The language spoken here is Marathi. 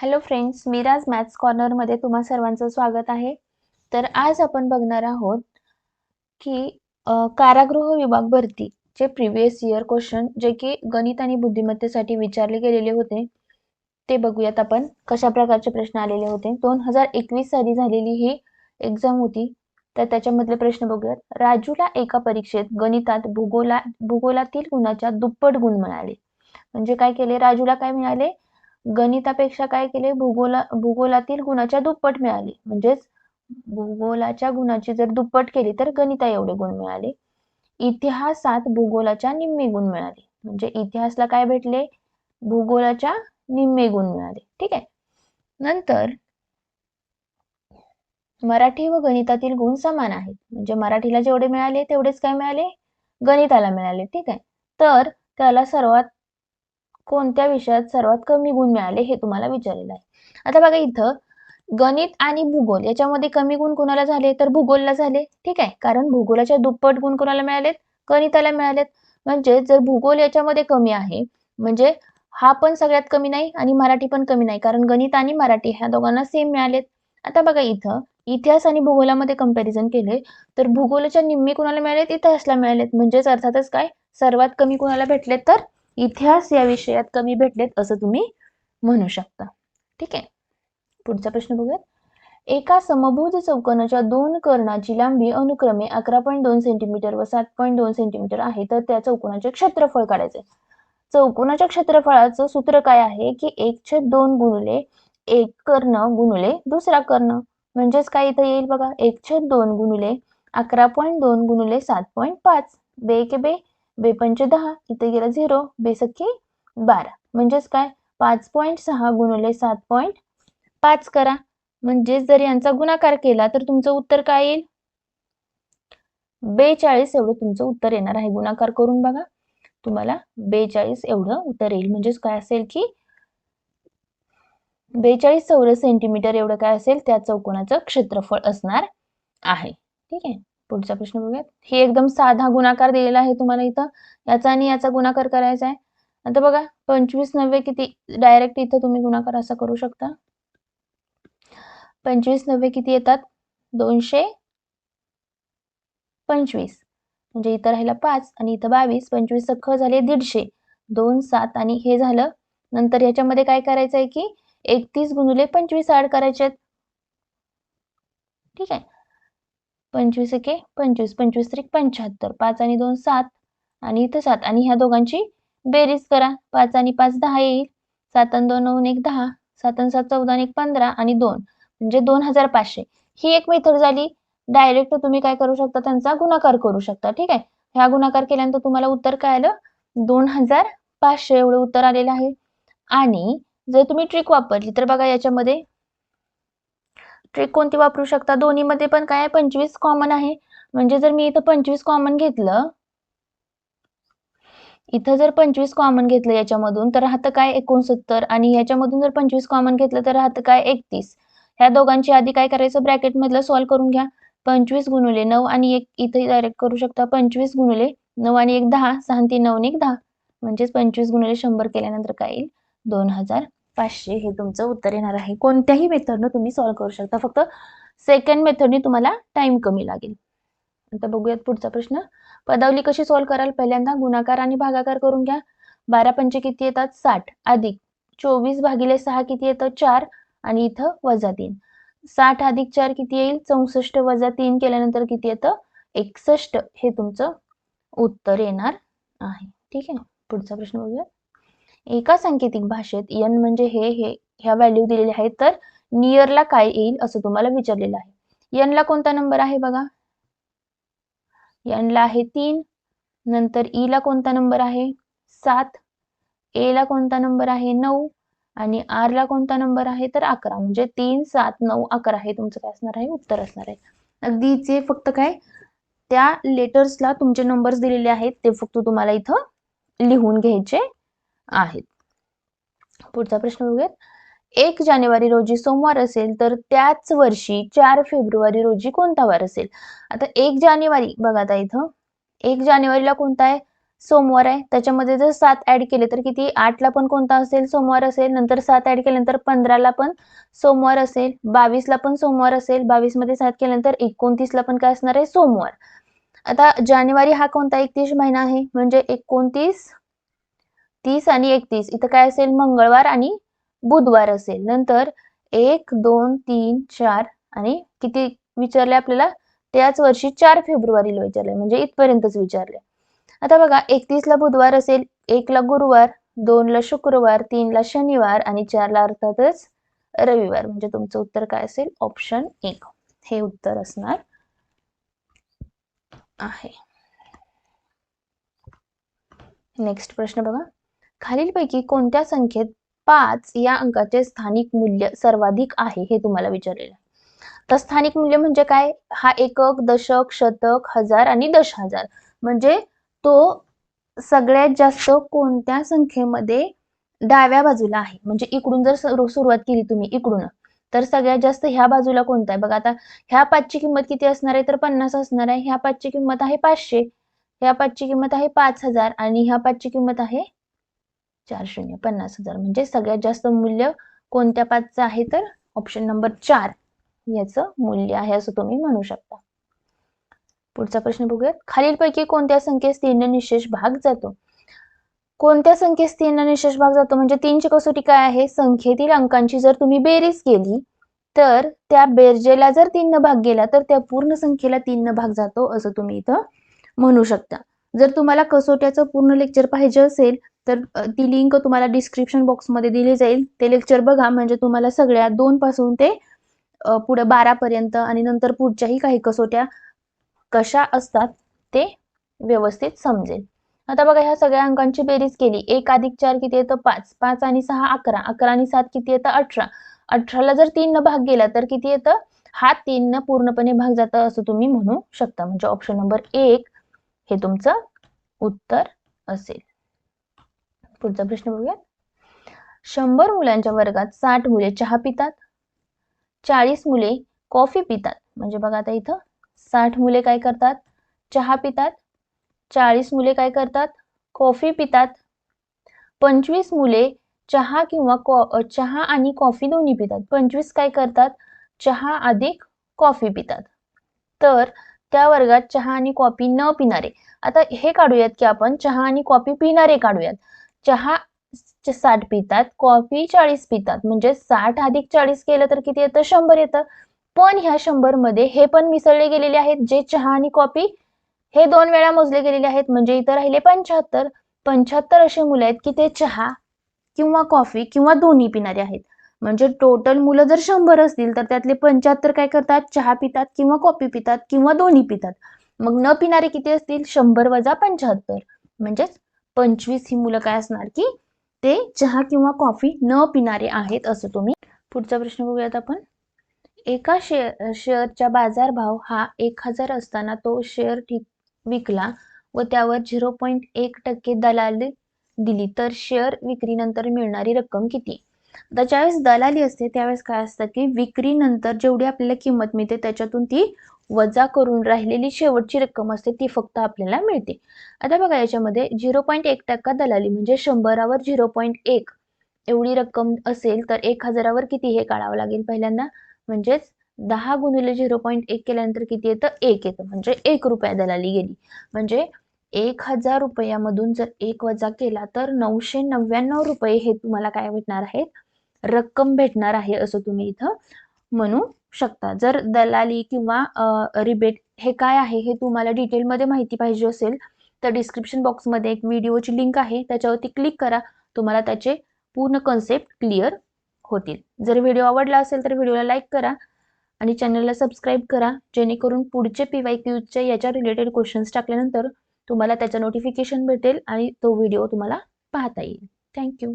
हॅलो फ्रेंड्स मिराज मॅथ्स कॉर्नरमध्ये तुम्हा सर्वांचं स्वागत आहे. तर आज आपण बघणार आहोत की कारागृह विभाग भरतीचे प्रिव्हियस इयर क्वेश्चन जे की गणित आणि बुद्धिमत्तेसाठी विचारले गेलेले होते ते बघूयात आपण कशा प्रकारचे प्रश्न आलेले होते. दोन हजार एकवीस साली झालेली ही एक्झाम होती. तर त्याच्यामधले प्रश्न बघूयात. राजूला एका परीक्षेत गणितात भूगोला भूगोलातील गुणाच्या दुप्पट गुण मिळाले. म्हणजे काय केले? राजूला काय मिळाले? गणितापेक्षा काय केले? भूगोला भूगोलातील गुणाच्या दुप्पट मिळाली. म्हणजेच भूगोलाच्या गुणाची जर दुप्पट केली तर गणिता एवढे गुण मिळाले. इतिहासात भूगोलाच्या निम्मे गुण मिळाले. म्हणजे इतिहासला काय भेटले? भूगोलाच्या निम्मे गुण मिळाले. ठीक आहे? नंतर मराठी व गणितातील गुण समान आहेत. म्हणजे मराठीला जेवढे मिळाले तेवढेच काय मिळाले? गणिताला मिळाले. ठीक आहे? तर त्याला सर्वात कोणत्या विषयात सर्वात कमी गुण मिळाले हे तुम्हाला विचारलेलं आहे. आता बघा इथं गणित आणि भूगोल याच्यामध्ये कमी गुण कोणाला झाले? तर भूगोलला झाले. ठीक आहे? कारण भूगोलाच्या दुप्पट गुण कोणाला मिळालेत? गणिताला मिळालेत. म्हणजे जर भूगोल याच्यामध्ये कमी आहे म्हणजे हा पण सगळ्यात कमी नाही आणि मराठी पण कमी नाही कारण गणित आणि मराठी ह्या दोघांना सेम मिळालेत. आता बघा इथं इतिहास आणि भूगोलामध्ये कंपॅरिझन केले तर भूगोलाच्या निम्मे कुणाला मिळालेत? इतिहासला मिळालेत. म्हणजेच अर्थातच काय? सर्वात कमी कुणाला भेटलेत तर इतिहास या विषयात कमी भेटलेत असं तुम्ही म्हणू शकता. ठीक आहे? पुढचा प्रश्न बघूयात. एका समभुज चौकोनाच्या दोन कर्णाची लांबी अनुक्रमे अकरा पॉईंट दोन सेंटीमीटर व सात पॉईंट दोन सेंटीमीटर आहे तर त्या चौकोनाचे क्षेत्रफळ काढायचे चौकोनाच्या क्षेत्रफळाचं सूत्र काय आहे? की एक छेद दोन गुणले एक कर्ण गुणले दुसरा कर्ण. म्हणजेच काय इथं येईल बघा? एक छेद दोन गुणले अकरा पॉईंट दोन गुणले सात पॉईंट पाच. बे के बे? बे पंच दहा इथे गेलं झिरो बेसक्की बारा. म्हणजेच काय? पाच पॉईंट सहा गुणुले सात पॉईंट पाच करा. म्हणजेच जर यांचा गुणाकार केला तर तुमचं उत्तर काय येईल? बेचाळीस एवढं तुमचं उत्तर येणार आहे. गुणाकार करून बघा. तुम्हाला बेचाळीस एवढं उत्तर येईल. म्हणजेच काय असेल की बेचाळीस चौरस सेंटीमीटर एवढं काय असेल? त्या चौकोनाचं क्षेत्रफळ असणार आहे. ठीक आहे? पुढचा प्रश्न बघूयात. हे एकदम साधा गुणाकार दिलेला आहे तुम्हाला इथं. याचा आणि याचा गुणाकार करायचा आहे. आता बघा पंचवीस नव्वे किती डायरेक्ट इथं तुम्ही गुणाकार असा करू शकता. पंचवीस नव्वे किती येतात? दोनशे पंचवीस. म्हणजे इथं राहिला पाच आणि इथं बावीस. पंचवीस सख झाले दीडशे. दोन सात आणि हे झालं. नंतर ह्याच्यामध्ये काय करायचं आहे की एकतीस गुणुले पंचवीस ऍड करायचे ठीक आहे. पंचवीस एके पंचवीस पंचवीस त्रिक पंच्याहत्तर. पाच आणि दोन सात आणि इथं सात. आणि ह्या दोघांची बेरीज करा. पाच आणि पाच दहा येईल. सात आणि दोन नऊ एक दहा. सात आणि सात चौदा आणि एक पंधरा आणि दोन. म्हणजे दोन हजार पाचशे. ही एक मेथड झाली. डायरेक्ट तुम्ही काय करू शकता? त्यांचा गुणाकार करू शकता. ठीक आहे? ह्या गुणाकार केल्यानंतर तुम्हाला उत्तर काय आलं दोन हजार पाचशे एवढं उत्तर आलेलं आहे. आणि जर तुम्ही ट्रिक वापरली तर बघा याच्यामध्ये ट्रिक कोणती वापरू शकता? दोन्हीमध्ये पण काय पंचवीस कॉमन आहे. म्हणजे जर मी इथं पंचवीस कॉमन घेतलं इथं जर पंचवीस कॉमन घेतलं याच्यामधून तर राहतं काय एकोणसत्तर? आणि याच्यामधून जर पंचवीस कॉमन घेतलं तर राहतं काय एकतीस? ह्या दोघांची आधी काय करायचं? ब्रॅकेट मधलं सॉल्व्ह करून घ्या. पंचवीस गुणुले नऊ आणि एक इथे डायरेक्ट करू शकता. पंचवीस गुणुले नऊ आणि एक दहा. सहा तीन नऊ एक दहा. म्हणजेच पंचवीस गुणुले शंभर केल्यानंतर काय येईल? दोन हजार पाचशे हे तुमचं उत्तर येणार आहे. कोणत्याही मेथडनं तुम्ही सॉल्व्ह करू शकता. फक्त सेकंड मेथडने तुम्हाला टाइम कमी लागेल. आता बघूयात पुढचा प्रश्न. पदावली कशी सॉल्व्ह कराल? पहिल्यांदा गुणाकार आणि भागाकार करून घ्या. बारा पंचे किती येतात? साठ. अधिक चोवीस भागिले सहा किती येतं? चार. आणि इथं वजा तीन. साठ अधिक चार किती येईल? चौसष्ट वजा तीन केल्यानंतर किती येतं? एकसष्ट. हे तुमचं उत्तर येणार आहे. ठीक आहे पुढचा प्रश्न बघूया एका सांकेतिक भाषेत एन म्हणजे हे हे ह्या व्हॅल्यू दिलेले आहेत तर नियरला काय येईल असं तुम्हाला विचारलेलं आहे. एन ला कोणता नंबर आहे बघा? एन ला आहे तीन नंतर ई ला कोणता नंबर आहे? सात ए ला कोणता नंबर आहे? नऊ आणि आर ला कोणता नंबर आहे? तर अकरा म्हणजे तीन सात नऊ अकरा हे तुमचं काय असणार आहे? उत्तर असणार आहे. अगदी जे फक्त काय? त्या लेटर्सला तुमचे नंबर्स दिलेले आहेत ते फक्त तुम्हाला इथं लिहून घ्यायचे आहेत. पुढचा प्रश्न बघूयात. एक जानेवारी रोजी सोमवार असेल तर त्याच वर्षी चार फेब्रुवारी रोजी कोणता वार असेल? आता एक जानेवारी बघा आता इथं. एक जानेवारीला कोणता आहे? सोमवार आहे. त्याच्यामध्ये जर सात ऍड केले तर किती? आठला पण कोणता असेल? सोमवार असेल. नंतर सात ऍड केल्यानंतर पंधराला पण सोमवार असेल. बावीसला पण सोमवार असेल. बावीसमध्ये सात केल्यानंतर एकोणतीसला पण काय असणार आहे? सोमवार. आता जानेवारी हा कोणता एकतीस महिना आहे? म्हणजे एकोणतीस तीस आणि एकतीस. इथं काय असेल? मंगळवार आणि बुधवार असेल. नंतर एक दोन तीन चार आणि किती विचारले आपल्याला? त्याच वर्षी चार फेब्रुवारीला विचारले. म्हणजे इथपर्यंतच विचारले. आता बघा एकतीसला बुधवार असेल एकला गुरुवार दोनला शुक्रवार तीनला शनिवार आणि चारला अर्थातच रविवार. म्हणजे तुमचं उत्तर काय असेल? ऑप्शन एक. हे उत्तर असणार आहे. नेक्स्ट प्रश्न बघा. खालीलपैकी कोणत्या संख्येत पाच या अंकाचे स्थानिक मूल्य सर्वाधिक आहे हे तुम्हाला विचारलेलं तर स्थानिक मूल्य म्हणजे काय? हा एकक दशक शतक हजार आणि दश हजार म्हणजे तो सगळ्यात जास्त कोणत्या संख्येमध्ये डाव्या बाजूला आहे? म्हणजे इकडून जर सुरुवात केली तुम्ही इकडून तर सगळ्यात जास्त ह्या बाजूला कोणता आहे? बघा आता ह्या पाचची किंमत किती असणार आहे? तर पन्नास असणार आहे. ह्या पाचची किंमत आहे पाचशे. ह्या पाचची किंमत आहे पाच हजार आणि ह्या पाचची किंमत आहे चार शून्य पन्नास हजार. म्हणजे सगळ्यात जास्त मूल्य कोणत्या पाचचं आहे तर ऑप्शन नंबर चार याचं मूल्य आहे असं तुम्ही म्हणू शकता. पुढचा प्रश्न बघूयात. खालीलपैकी कोणत्या संख्येस तीन निशेष भाग जातो? कोणत्या संख्येस तीन निशेष भाग जातो? म्हणजे तीनची कसोटी काय आहे? संख्येतील अंकांची जर तुम्ही बेरीज केली तर त्या बेरजेला जर तीन भाग गेला तर त्या पूर्ण संख्येला तीन भाग जातो असं तुम्ही इथं म्हणू शकता. जर तुम्हाला कसोट्याचं पूर्ण लेक्चर पाहिजे असेल तर ती लिंक तुम्हाला डिस्क्रिप्शन बॉक्समध्ये दिली जाईल. ते लेक्चर बघा म्हणजे तुम्हाला सगळ्या दोन पासून ते पुढे बारा पर्यंत आणि नंतर पुढच्याही काही कसोट्या कशा असतात ते व्यवस्थित समजेल. आता बघा ह्या सगळ्या अंकांची बेरीज केली. एक अधिक चार किती येतं? पाच. पाच आणि सहा अकरा. अकरा आणि सात किती येतं? अठरा. अठराला जर तीन न भाग गेला तर किती येतं? हा तीन न पूर्णपणे भाग जातं असं तुम्ही म्हणू शकता. म्हणजे ऑप्शन नंबर एक हे तुमचं उत्तर असेल. पुढचा प्रश्न बघूया शंभर मुलांच्या वर्गात साठ मुले चहा पितात चाळीस मुले कॉफी पितात. म्हणजे बघा आता इथं साठ मुले काय करतात? चहा पितात चाळीस मुले काय करतात? कॉफी पितात. पंचवीस मुले चहा किंवा चहा आणि कॉफी दोन्ही पितात. पंचवीस काय करतात? चहा अधिक कॉफी पितात. तर त्या वर्गात चहा आणि कॉफी न पिणारे आता हे काढूयात की आपण चहा आणि कॉफी पिणारे काढूयात. चहा साठ पितात कॉफी चाळीस पितात. म्हणजे साठ अधिक चाळीस केलं तर किती येतं? शंभर येतं. पण ह्या शंभरमध्ये हे पण मिसळले गेलेले आहेत. जे चहा आणि कॉफी हे दोन वेळा मोजले गेलेले आहेत. म्हणजे इथं राहिले पंच्याहत्तर. पंच्याहत्तर असे मुलं आहेत की ते चहा किंवा कॉफी किंवा दोन्ही पिणारे आहेत. म्हणजे टोटल मुलं जर शंभर असतील तर त्यातले पंच्याहत्तर काय करतात? चहा पितात किंवा कॉफी पितात किंवा दोन्ही पितात. मग न पिणारे किती असतील? शंभर वजा पंच्याहत्तर. म्हणजेच पंचवीस ही मुलं काय असणार की ते चहा किंवा कॉफी न पिणारे आहेत असं तुम्ही पुढचा प्रश्न बघूयात आपण. एका शेअर शेअरचा बाजारभाव हा एक हजार असताना तो शेअर ठीक विकला व त्यावर झिरो पॉईंट एक टक्के दलाली दिली. तर शेअर विक्रीनंतर मिळणारी रक्कम किती? आता ज्यावेळेस दलाली असते त्यावेळेस काय असतं की विक्रीनंतर जेवढी आपल्याला किंमत मिळते त्याच्यातून ती वजा करून राहिलेली शेवटची रक्कम असते ती फक्त आपल्याला मिळते. आता बघा याच्यामध्ये झिरो पॉईंट एक टक्का दलाली म्हणजे शंभरावर झिरो पॉईंट एक एवढी रक्कम असेल तर एक हजारावर किती हे काढावं लागेल पहिल्यांदा? म्हणजेच दहा गुणिले झिरो पॉईंट एक केल्यानंतर किती येतं? एक येतं. म्हणजे एक रुपया दलाली गेली. म्हणजे एक हजार रुपयामधून जर एक वजा केला तर नऊशे नव्याण्णव रुपये हे तुम्हाला काय भेटणार आहेत? रक्कम भेटणार आहे असं तुम्ही इथं म्हणू शकता. जर दलाली किंवा रिबेट हे काय आहे हे तुम्हाला डिटेलमध्ये माहिती पाहिजे असेल तर डिस्क्रिप्शन बॉक्समध्ये एक व्हिडिओची लिंक आहे. त्याच्यावरती क्लिक करा. तुम्हाला त्याचे पूर्ण कन्सेप्ट क्लिअर होतील. जर व्हिडिओ आवडला असेल तर व्हिडिओला लाईक करा आणि चॅनलला सबस्क्राईब करा. जेणेकरून पुढचे पी वाय क्यूजच्या याच्या रिलेटेड क्वेश्चन्स टाकल्यानंतर तुम्हाला त्याचं नोटिफिकेशन भेटेल आणि तो व्हिडिओ तुम्हाला पाहता येईल. थँक्यू